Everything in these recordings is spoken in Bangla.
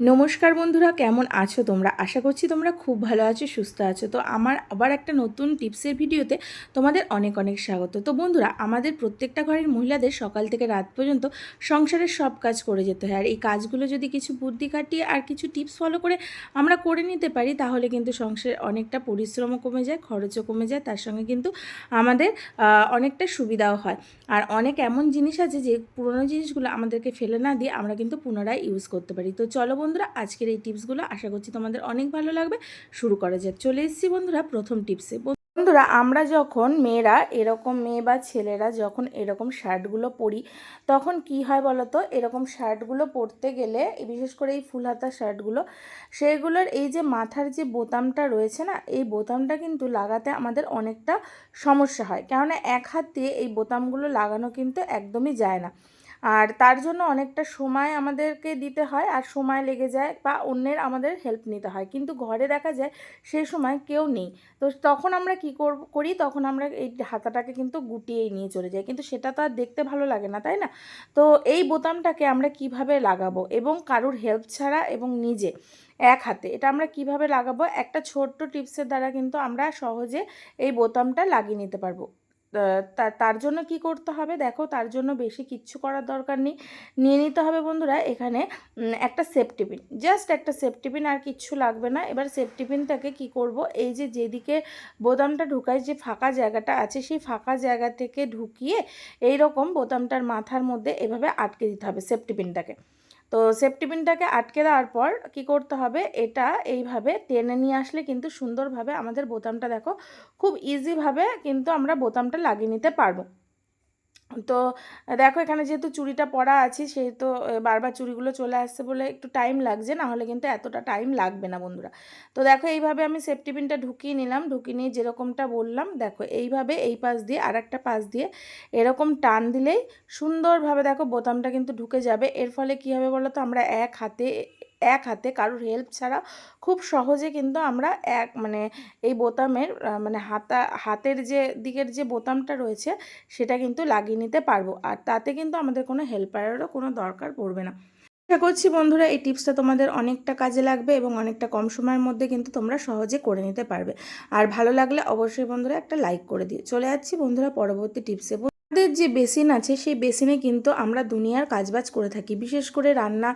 নমস্কার বন্ধুরা, কেমন আছো তোমরা? আশা করছি তোমরা খুব ভালো আছো, সুস্থ আছো। তো আমার আবার একটা নতুন টিপসের ভিডিওতে তোমাদের অনেক অনেক স্বাগত। তো বন্ধুরা, আমাদের প্রত্যেকটা ঘরের মহিলাদের সকাল থেকে রাত পর্যন্ত সংসারের সব কাজ করে যেতে হয়। আর এই কাজগুলো যদি কিছু বুদ্ধি কাটিয়ে আর কিছু টিপস ফলো করে আমরা করে নিতে পারি, তাহলে কিন্তু সংসারে অনেকটা পরিশ্রমও কমে যায়, খরচও কমে যায়, তার সঙ্গে কিন্তু আমাদের অনেকটা সুবিধাও হয়। আর অনেক এমন জিনিস আছে যে পুরোনো জিনিসগুলো আমাদেরকে ফেলে না দিয়ে আমরা কিন্তু পুনরায় ইউজ করতে পারি। তো চলো বন্ধুরা, আজকের এই টিপসগুলো আশা করছি তোমাদের অনেক ভালো লাগবে। শুরু করা যাক। চলে এসেছি বন্ধুরা প্রথম টিপসে। বন্ধুরা, আমরা যখন মেয়েরা এরকম মেয়ে বা ছেলেরা যখন এরকম শার্টগুলো পরি, তখন কি হয় বলো তো এরকম শার্টগুলো পরতে গেলে, বিশেষ করে এই ফুল হাতা শার্টগুলো, সেগুলোর এই যে মাথার যে বোতামটা রয়েছে না, এই বোতামটা কিন্তু লাগাতে আমাদের অনেকটা সমস্যা হয়। কেননা, এক হাত দিয়ে এই বোতামগুলো লাগানো কিন্তু একদমই যায় না। আর তার জন্য অনেকটা সময় আমাদেরকে দিতে হয় আর সময় লেগে যায় বা অন্যের আমাদের হেল্প নিতে হয়। কিন্তু ঘরে দেখা যায় সেই সময় কেউ নেই। তো তখন আমরা কি করব করি? তখন আমরা এই হাতাটাকে কিন্তু গুটিয়েই নিয়ে চলে যাই। কিন্তু সেটা তো আর দেখতে ভালো লাগে না, তাই না? তো এই বোতামটাকে আমরা কীভাবে লাগাবো? এবং কারুর হেল্প ছাড়া এবং নিজে এক হাতে, এটা আমরা কীভাবে লাগাবো? একটা ছোট্ট টিপসের দ্বারা কিন্তু আমরা সহজে এই বোতামটা লাগিয়ে নিতে পারব। তার জন্য কি করতে হবে? দেখো, তার জন্য বেশি কিচ্ছু করার দরকার নেই। নিয়ে নিতে হবে বন্ধুরা, এখানে একটা সেফটি পিন জাস্ট একটা সেফটি পিন আর কিচ্ছু লাগবে না। এবার সেফটি পিনটাকে কি করব? এই যে যেদিকে বোতামটা ঢুকায়, যে ফাঁকা জায়গাটা আছে, সেই ফাঁকা জায়গা থেকে ঢুকিয়ে এই রকম বোতামটার মাথার মধ্যে এভাবে আটকে দিতে হবে সেফটি পিনটাকে তো সেফটি পিনটাকে আটকে দেওয়ার পর কি করতে হবে? এটা এইভাবে টেনে নিয়ে আসলে কিন্তু সুন্দরভাবে আমাদের বোতামটা দেখো, খুব ইজিভাবে কিন্তু আমরা বোতামটা লাগিয়ে নিতে পারব। তো দেখো এখানে যেহেতু চুড়িটা পরা আছে, সেহেতু বারবার চুড়িগুলো চলে আসছে বলে একটু টাইম লাগছে না হলে কিন্তু এতটা টাইম লাগবে না বন্ধুরা। তো দেখো এইভাবে আমি সেফটি পিনটা ঢুকিয়ে নিলাম, ঢুকিয়ে নিয়ে যেরকমটা বললাম, দেখো এইভাবে এই পাশ দিয়ে আর একটা পাশ দিয়ে এরকম টান দিলেই সুন্দরভাবে দেখো বোতামটা কিন্তু ঢুকে যাবে। এর ফলে কী হবে বলো তো আমরা এক হাতে এক হাতে কারোর হেল্প ছাড়া খুব সহজে কিন্তু আমরা এক মানে এই বোতামের মানে হাতা, হাতের যে দিকের যে বোতামটা রয়েছে সেটা কিন্তু লাগিয়ে নিতে পারব। আর তাতে কিন্তু আমাদের কোনো হেল্পারেরও কোনো দরকার পড়বে না। আশা করছি বন্ধুরা এই টিপসটা তোমাদের অনেকটা কাজে লাগবে এবং অনেকটা কম সময়ের মধ্যে কিন্তু তোমরা সহজে করে নিতে পারবে। আর ভালো লাগলে অবশ্যই বন্ধুরা একটা লাইক করে দিও। চলে যাচ্ছি বন্ধুরা পরবর্তী টিপসে। আমাদের যে বেসিন আছে, সেই বেসিনে কিন্তু আমরা দুনিয়ার কাজবাজ করে থাকি। বিশেষ করে রান্না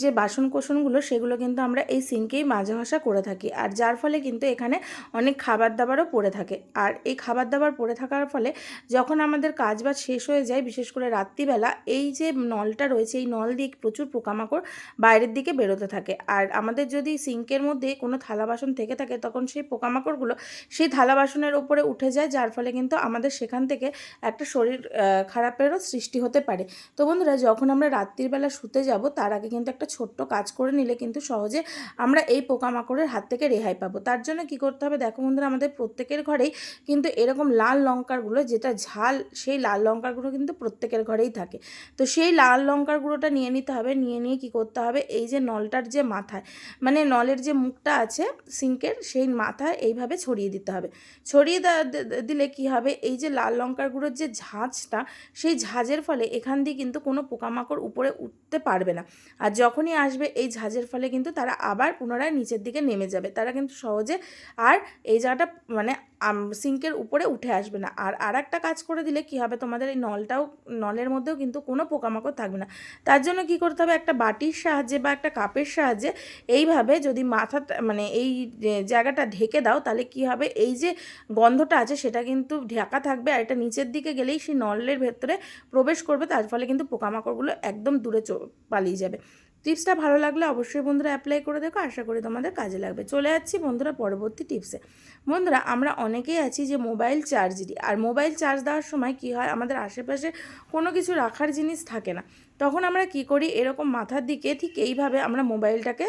যে বাসন কোসনগুলো সেগুলো কিন্তু আমরা এই সিঙ্কেই মাজা করে থাকি। আর যার ফলে কিন্তু এখানে অনেক খাবার দাবারও পড়ে থাকে। আর এই খাবার দাবার পড়ে থাকার ফলে যখন আমাদের কাজবাজ শেষ হয়ে যায়, বিশেষ করে রাত্রিবেলা, এই যে নলটা রয়েছে, এই নল দিয়ে প্রচুর পোকামাকড় বাইরের দিকে বেরোতে থাকে। আর আমাদের যদি সিঙ্কের মধ্যে কোনো থালা বাসন থেকে থাকে, তখন সেই পোকামাকড়গুলো সেই থালা বাসনের ওপরে উঠে যায়, যার ফলে কিন্তু আমাদের সেখান থেকে একটা শরীর খারাপেরও সৃষ্টি হতে পারে। তো বন্ধুরা, যখন আমরা রাত্রিবেলা শুতে যাব, তার আগে কিন্তু একটা ছোট্ট কাজ করে নিলে কিন্তু সহজে আমরা এই পোকামাকড়ের হাত থেকে রেহাই পাবো। তার জন্য কি করতে হবে, দেখো বন্ধুরা, আমাদের প্রত্যেকের ঘরেই কিন্তু এরকম লাল লঙ্কারগুলো, যেটা ঝাল, সেই লাল লঙ্কার গুঁড়ো কিন্তু প্রত্যেকের ঘরেই থাকে। তো সেই লাল লঙ্কার গুঁড়োটা নিয়ে নিতে হবে, নিয়ে নিয়ে কি করতে হবে, এই যে নলটার যে মাথায় মানে নলের যে মুখটা আছে সিঙ্কের, সেই মাথায় এইভাবে ছড়িয়ে দিতে হবে। ছড়িয়ে দিলে কি হবে, এই যে লাল লঙ্কার গুঁড়োর যে ঝাঁঝটা সেই ঝাঁজের ফলে এখান দিয়ে কিন্তু কোনো পোকামাকড় উপরে উঠতে পারবে না। আর যখনই আসবে, এই ঝাঁজের ফলে কিন্তু তারা আবার পুনরায় নিচের দিকে নেমে যাবে। তারা কিন্তু সহজে আর এই জায়গাটা মানে সিঙ্কের উপরে উঠে আসবে না। আর আর একটা কাজ করে দিলে কি হবে? তোমাদের এই নলটাও, নলের মধ্যেও কিন্তু কোনো পোকামাকড় থাকবে না। তার জন্য কি করতে হবে? একটা বাটির সাহায্যে বা একটা কাপের সাহায্যে এইভাবে যদি মাথাটা মানে এই জায়গাটা ঢেকে দাও, তাহলে কি হবে? এই যে গন্ধটা আছে, সেটা কিন্তু ঢাকা থাকবে আর এটা নিচের দিকে গেলেই সেই নলের ভেতরে প্রবেশ করবে। তার ফলে কিন্তু পোকামাকড়গুলো একদম দূরে চ- পালিয়ে যাবে। টিপসটা ভালো লাগলে অবশ্যই বন্ধুরা অ্যাপ্লাই করে দেখো, আশা করি তোমাদের কাজে লাগবে। চলে যাচ্ছি বন্ধুরা পরবর্তী টিপসে। বন্ধুরা, আমরা অনেকেই আছি যে মোবাইল চার্জ দিই। আর মোবাইল চার্জ দেওয়ার সময় কি হয়? আমাদের আশেপাশে কোনো কিছু রাখার জিনিস থাকে না। তখন আমরা কি করি? এরকম মাথার দিকে ঠিক এইভাবে আমরা মোবাইলটাকে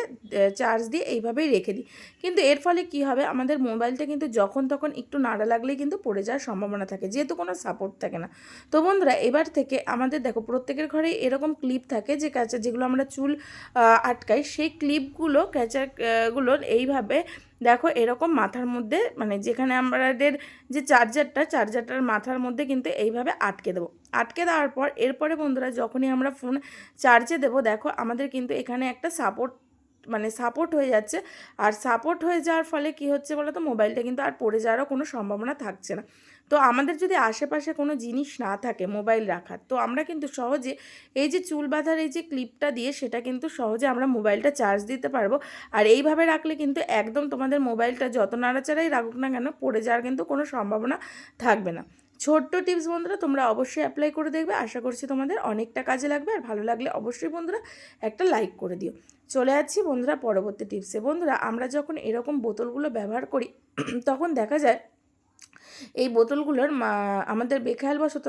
চার্জ দিয়ে এইভাবেই রেখে দিই। কিন্তু এর ফলে কি হবে? আমাদের মোবাইলটা কিন্তু যখন তখন একটু নাড়া লাগলেই কিন্তু পড়ে যাওয়ার সম্ভাবনা থাকে। যেহেতু কোনো সাপোর্ট থাকে না। তো বন্ধুরা, এবার থেকে আমাদের দেখো, প্রত্যেকের ঘরে এরকম ক্লিপ থাকে যে ক্যাচার যেগুলো আমরা চুল আটকাই, সেই ক্লিপগুলো ক্যাচারগুলো এইভাবে দেখো এরকম মাথার মধ্যে মানে যেখানে আমাদের যে চার্জারটা, চার্জারটার মাথার মধ্যে কিন্তু এইভাবে আটকে দেবো। আটকে দেওয়ার পর এরপরে বন্ধুরা যখনই আমরা ফোন চার্জে দেবো, দেখো আমাদের কিন্তু এখানে একটা সাপোর্ট মানে সাপোর্ট হয়ে যাচ্ছে। আর সাপোর্ট হয়ে যাওয়ার ফলে কি হচ্ছে বলো তো মোবাইলটা কিন্তু আর পড়ে যাওয়ারও কোনো সম্ভাবনা থাকছে না। তো আমাদের যদি আশেপাশে কোনো জিনিস না থাকে মোবাইল রাখার, তো আমরা কিন্তু সহজে এই যে চুল বাঁধার এই যে ক্লিপটা দিয়ে সেটা কিন্তু সহজে আমরা মোবাইলটা চার্জ দিতে পারব। আর এইভাবে রাখলে কিন্তু একদম তোমাদের মোবাইলটা যত নাড়াচাড়াই রাখুক না কেন পড়ে যাওয়ার কিন্তু কোনো সম্ভাবনা থাকবে না। ছোট্ট টিপস বন্ধুরা, তোমরা অবশ্যই অ্যাপ্লাই করে দেখবে। আশা করছি তোমাদের অনেকটা কাজে লাগবে। আর ভালো লাগলে অবশ্যই বন্ধুরা একটা লাইক করে দিও। চলে যাচ্ছি বন্ধুরা পরবর্তী টিপসে বন্ধুরা, আমরা যখন এরকম বোতলগুলো ব্যবহার করি, তখন দেখা যায় এই বোতলগুলোর আমাদের বেখেয়ালবশত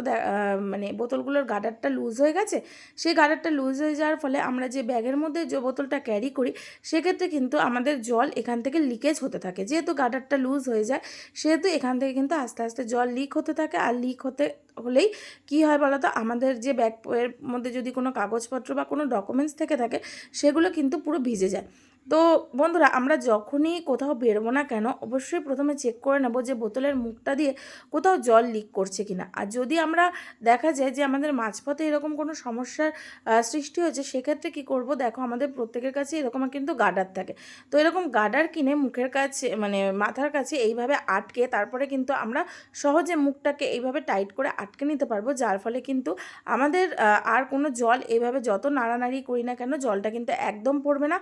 মানে বোতলগুলোর গাডারটা লুজ হয়ে গেছে, সেই গাডারটা লুজ হয়ে যাওয়ার ফলে আমরা যে ব্যাগের মধ্যে যে বোতলটা ক্যারি করি, সেক্ষেত্রে কিন্তু আমাদের জল এখান থেকে লিকেজ হতে থাকে। যেহেতু গাডারটা লুজ হয়ে যায়, সেহেতু এখান থেকে কিন্তু আস্তে আস্তে জল লিক হতে থাকে। আর লিক হতে হলেই কি হয় বলো তো আমাদের যে ব্যাগের মধ্যে যদি কোনো কাগজপত্র বা কোনো ডকুমেন্টস থেকে থাকে, সেগুলো কিন্তু পুরো ভিজে যায়। তো বন্ধুরা, আমরা যখনই কোথাও বেরোবো না কেন, অবশ্যই প্রথমে চেক করে নেব যে বোতলের মুখটা দিয়ে কোথাও জল লিক করছে কিনা। আর যদি আমরা দেখা যায় যে আমাদের মাঝপথে এরকম কোনো সমস্যার সৃষ্টি হয়েছে, সেক্ষেত্রে কি করব? দেখো, আমাদের প্রত্যেকের কাছে এরকম কিন্তু গার্ডার থাকে। তো এরকম গার্ডার কিনে মুখের কাছে মানে মাথার কাছে এইভাবে আটকে তারপরে কিন্তু আমরা সহজে মুখটাকে এইভাবে টাইট করে আটকে নিতে পারব, যার ফলে কিন্তু আমাদের আর কোনো জল এইভাবে যত নাড়ানাড়ি করি না কেন, জলটা কিন্তু একদম পড়বে না।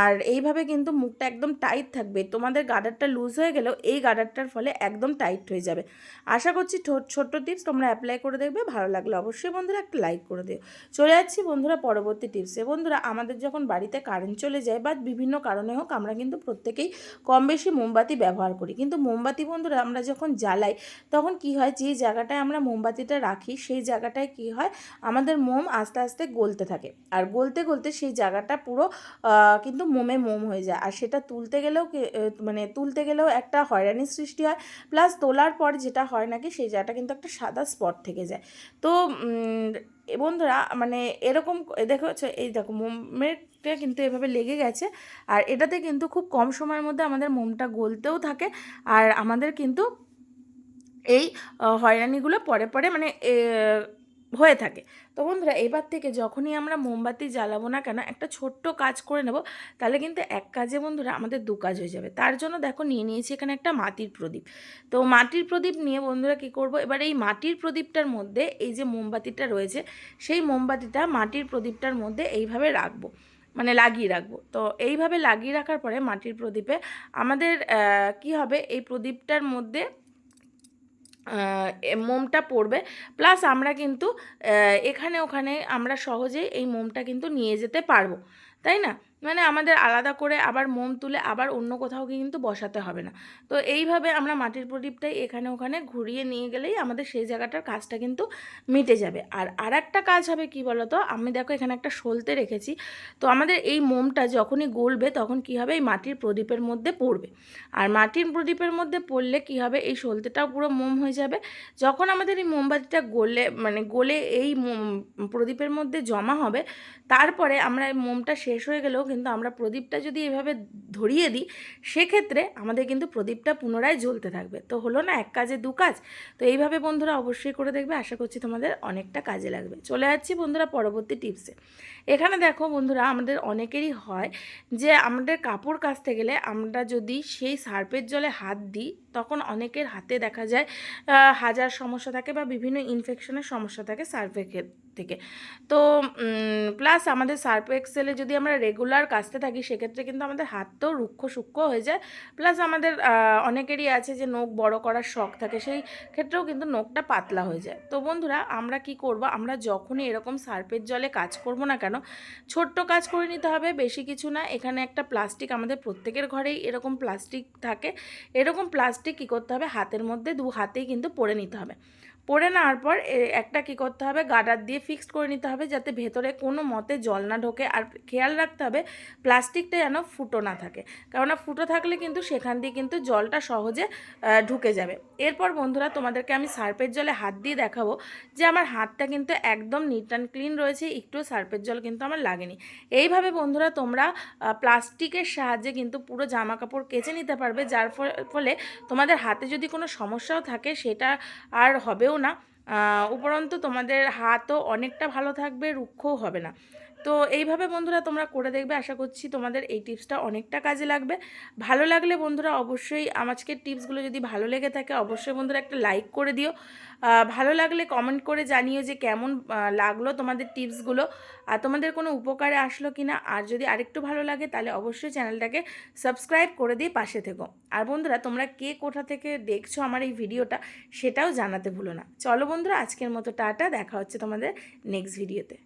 আর এইভাবে কিন্তু মুখটা একদম টাইট থাকবে। তোমাদের গার্ডারটা লুজ হয়ে গেলেও এই গার্ডারটার ফলে একদম টাইট হয়ে যাবে। আশা করছি ছোট্ট টিপস তোমরা অ্যাপ্লাই করে দেখবে, ভালো লাগলে অবশ্যই বন্ধুরা একটা লাইক করে দিও। চলে যাচ্ছি বন্ধুরা পরবর্তী টিপসে বন্ধুরা, আমাদের যখন বাড়িতে কারেন্ট চলে যায় বা বিভিন্ন কারণে হোক, আমরা কিন্তু প্রত্যেকেই কম বেশি মোমবাতি ব্যবহার করি। কিন্তু মোমবাতি বন্ধুরা, আমরা যখন জ্বালাই, তখন কি হয়? যে জায়গাটায় আমরা মোমবাতিটা রাখি, সেই জায়গাটায় কি হয়? আমাদের মোম আস্তে আস্তে গলতে থাকে। আর গলতে গলতে সেই জায়গাটা পুরো কিন্তু মোমে মোমে মোম হয়ে যায়। আর সেটা তুলতে গেলেও মানে তুলতে গেলেও একটা হয়রানির সৃষ্টি হয়। প্লাস তোলার পর যেটা হয় নাকি, সেই জায়গাটা কিন্তু একটা সাদা স্পট থেকে যায়। তো বন্ধুরা মানে এরকম দেখো এই দেখো মোমেরটা কিন্তু এভাবে লেগে গেছে। আর এটাতে কিন্তু খুব কম সময়ের মধ্যে আমাদের মোমটা গলতেও থাকে। আর আমাদের কিন্তু এই হয়রানিগুলো পরে পরে মানে হয়ে থাকে। তো বন্ধুরা, এবার থেকে যখনই আমরা মোমবাতি জ্বালাবো না কেন, একটা ছোট্ট কাজ করে নেব, তাহলে কিন্তু এক কাজে বন্ধুরা আমাদের দু কাজ হয়ে যাবে। তার জন্য দেখো নিয়ে নিয়েছি এখানে একটা মাটির প্রদীপ। তো মাটির প্রদীপ নিয়ে বন্ধুরা কি করব, এবার এই মাটির প্রদীপটার মধ্যে এই যে মোমবাতিটা রয়েছে, সেই মোমবাতিটা মাটির প্রদীপটার মধ্যে এইভাবে রাখব মানে লাগিয়ে রাখব। তো এইভাবে লাগিয়ে রাখার পরে মাটির প্রদীপে আমাদের কি হবে, এই প্রদীপটার মধ্যে মোমটা পড়বে। প্লাস আমরা কিন্তু এখানে ওখানে আমরা সহজেই এই মোমটা কিন্তু নিয়ে যেতে পারব। তাই না? মানে আমাদের আলাদা করে আবার মোম তুলে আবার অন্য কোথাও কিন্তু বসাতে হবে না। তো এইভাবে আমরা মাটির প্রদীপটাই এখানে ওখানে ঘুরিয়ে নিয়ে গেলেই আমাদের সেই জায়গাটার কাজটা কিন্তু মিটে যাবে। আর আর একটা কাজ হবে কি বলতো? আমি দেখো এখানে একটা সলতে রেখেছি। তো আমাদের এই মোমটা যখনই গলবে তখন কি হবে? এই মাটির প্রদীপের মধ্যে পড়বে। আর মাটির প্রদীপের মধ্যে পড়লে কি হবে? এই সলতেটাও পুরো মোম হয়ে যাবে। যখন আমাদের এই মোমবাতিটা গলে মানে গলে এই প্রদীপের মধ্যে জমা হবে, তারপরে আমরা এই মোমটা শেষ হয়ে গেলেও কিন্তু আমরা প্রদীপটা যদি এভাবে ধরিয়ে দিই, সেক্ষেত্রে আমাদের কিন্তু প্রদীপটা পুনরায় জ্বলতে থাকবে। তো হলো না, এক কাজে দু কাজ। তো এইভাবে বন্ধুরা অবশ্যই করে দেখবে। আশা করছি তোমাদের অনেকটা কাজে লাগবে। চলে যাচ্ছি বন্ধুরা পরবর্তী টিপসে। এখানে দেখো বন্ধুরা, আমাদের অনেকেরই হয় যে আমাদের কাপড় কাচতে গেলে আমরা যদি সেই সার্পের জলে হাত দিই, তখন অনেকের হাতে দেখা যায় হাজার সমস্যা থাকে বা বিভিন্ন ইনফেকশনের সমস্যা থাকে সার্ফের থেকে। তো প্লাস আমাদের সার্ফ এক্সেলে যদি আমরা রেগুলার কাচতে থাকি, সেক্ষেত্রে কিন্তু আমাদের হাতটাও রুক্ষ সূক্ষ্ম হয়ে যায়। প্লাস আমাদের অনেকেরই আছে যে নখ বড় করার শখ থাকে, সেই ক্ষেত্রেও কিন্তু নখটা পাতলা হয়ে যায়। তো বন্ধুরা, আমরা কি করব? আমরা যখনই এরকম সার্ফের জলে কাজ করব না কেন ছোট্ট কাজ করে নিতে হবে, বেশি কিছু না। এখানে একটা প্লাস্টিক আমাদের প্রত্যেকের ঘরেই এরকম প্লাস্টিক থাকে। এরকম প্লাস্টিক কী করতে হবে? হাতের মধ্যে, দু হাতেই কিন্তু পরে নিতে হবে। পরে নেওয়ার পর একটা কি করতে হবে? গাডার দিয়ে ফিক্সড করে নিতে হবে যাতে ভেতরে কোনো মতে জল না ঢোকে। আর খেয়াল রাখতে হবে প্লাস্টিকটা যেন ফুটো না থাকে। কেননা ফুটো থাকলে কিন্তু সেখান দিয়ে কিন্তু জলটা সহজে ঢুকে যাবে। এরপর বন্ধুরা তোমাদেরকে আমি সার্পের জলে হাত দিয়ে দেখাবো যে আমার হাতটা কিন্তু একদম নিট অ্যান্ড ক্লিন রয়েছে একটু সার্পের জল কিন্তু আমার লাগেনি। এইভাবে বন্ধুরা তোমরা প্লাস্টিকের সাহায্যে কিন্তু পুরো জামা কাপড় কেচে নিতে পারবে। যার ফলে তোমাদের হাতে যদি কোনো সমস্যাও থাকে সেটা আর হবেও না। উপরন্তু তোমাদের হাতও অনেকটা ভালো থাকবে রুক্ষও হবে না। তো এইভাবে বন্ধুরা তোমরা করে দেখবে। আশা করছি তোমাদের এই টিপসটা অনেকটা কাজে লাগবে। ভালো লাগলে বন্ধুরা অবশ্যই আজকের টিপসগুলো যদি ভালো লেগে থাকে, অবশ্যই বন্ধুরা একটা লাইক করে দিও। ভালো লাগলে কমেন্ট করে জানিও যে কেমন লাগল তোমাদের টিপসগুলো। আর তোমাদের কোনো উপকারে আসলো কি না আর যদি আরেকটু ভালো লাগে তাহলে অবশ্যই চ্যানেলটাকে সাবস্ক্রাইব করে দিয়ে পাশে থেকো। আর বন্ধুরা, তোমরা কে কোথা থেকে দেখছ আমার এই ভিডিওটা সেটাও জানাতে ভুলো না। চলো বন্ধুরা, আজকের মতো টাটা, দেখা হচ্ছে তোমাদের নেক্সট ভিডিওতে